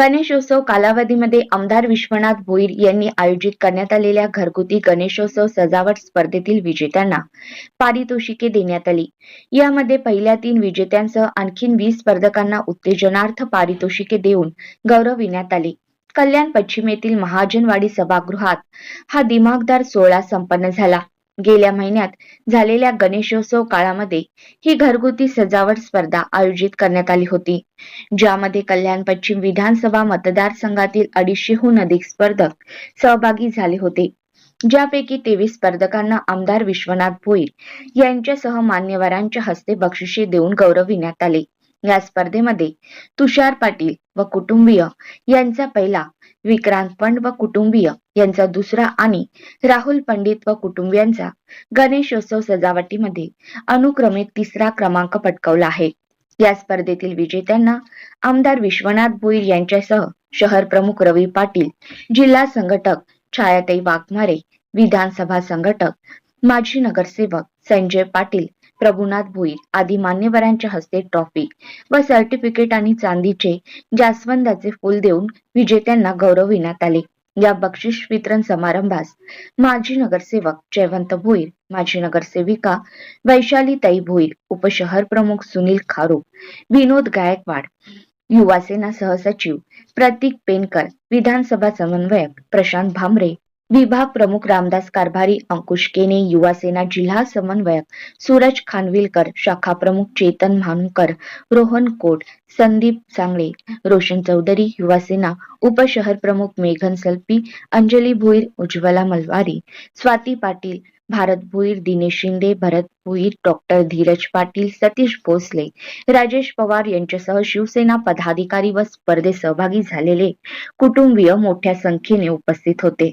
गणेशोत्सव कालावधीमध्ये आमदार विश्वनाथ भोईर यांनी आयोजित करण्यात आलेल्या घरगुती गणेशोत्सव सजावट स्पर्धेतील विजेत्यांना पारितोषिके देण्यात आली. यामध्ये पहिल्या तीन विजेत्यांसह आणखीन वीस स्पर्धकांना उत्तेजनार्थ पारितोषिके देऊन गौरविण्यात आले. कल्याण पश्चिमेतील महाजनवाडी सभागृहात हा दिमागदार सोहळा संपन्न झाला. गेल्या महिन्यात झालेल्या गणेशोत्सव काळामध्ये ही घरगुती सजावट स्पर्धा आयोजित करण्यात आली होती. ज्यामध्ये कल्याण पश्चिम विधानसभा मतदारसंघातील अडीचशेहून अधिक स्पर्धक सहभागी झाले होते. ज्यापैकी तेवीस स्पर्धकांना आमदार विश्वनाथ भोईर यांच्यासह मान्यवरांच्या हस्ते बक्षिसे देऊन गौरविण्यात आले. या स्पर्धेमध्ये तुषार पाटील व कुटुंबीय यांचा पहिला विक्रांत पंड व कुटुंबीय यांचा दुसरा आणि राहुल पंडित व कुटुंबियांचा गणेशोत्सव सजावटीमध्ये अनुक्रमे तिसरा क्रमांक पटकावला आहे. या स्पर्धेतील विजेत्यांना आमदार विश्वनाथ भोईर यांच्यासह शहर प्रमुख रवी पाटील जिल्हा संघटक छायाताई वाघमारे विधानसभा संघटक माजी नगरसेवक संजय पाटील प्रभुनाथ भोईर आदी मान्यवरांच्या हस्ते ट्रॉफी व सर्टिफिकेट आणि चांदीचे जास्वंदाचे फूल देऊन विजेत्यांना गौरविण्यात आले. या बक्षीस वितरण समारंभास माजी नगरसेवक जयवंत भोईर माजी नगरसेविका वैशालीताई भोईर उपशहर प्रमुख सुनील खारू विनोद गायकवाड युवासेना सहसचिव प्रतीक पेनकर विधानसभा समन्वयक प्रशांत भामरे विभाग प्रमुख रामदास कारभारी अंकुश केने युवासेना जिल्हा समन्वयक सूरज खानविलकर शाखा प्रमुख चेतन म्हानुकर रोहन कोट संदीप सांगळे रोशन चौधरी युवासेना उपशहर प्रमुख मेघन सल्पी अंजली भुईर उज्ज्वला मलवारी स्वाती पाटील भारत भुईर दिनेश शिंदे भरत भुईर डॉक्टर धीरज पाटील सतीश भोसले राजेश पवार यांच्यासह शिवसेना पदाधिकारी व स्पर्धेत सहभागी झालेले कुटुंबीय मोठ्या संख्येने उपस्थित होते.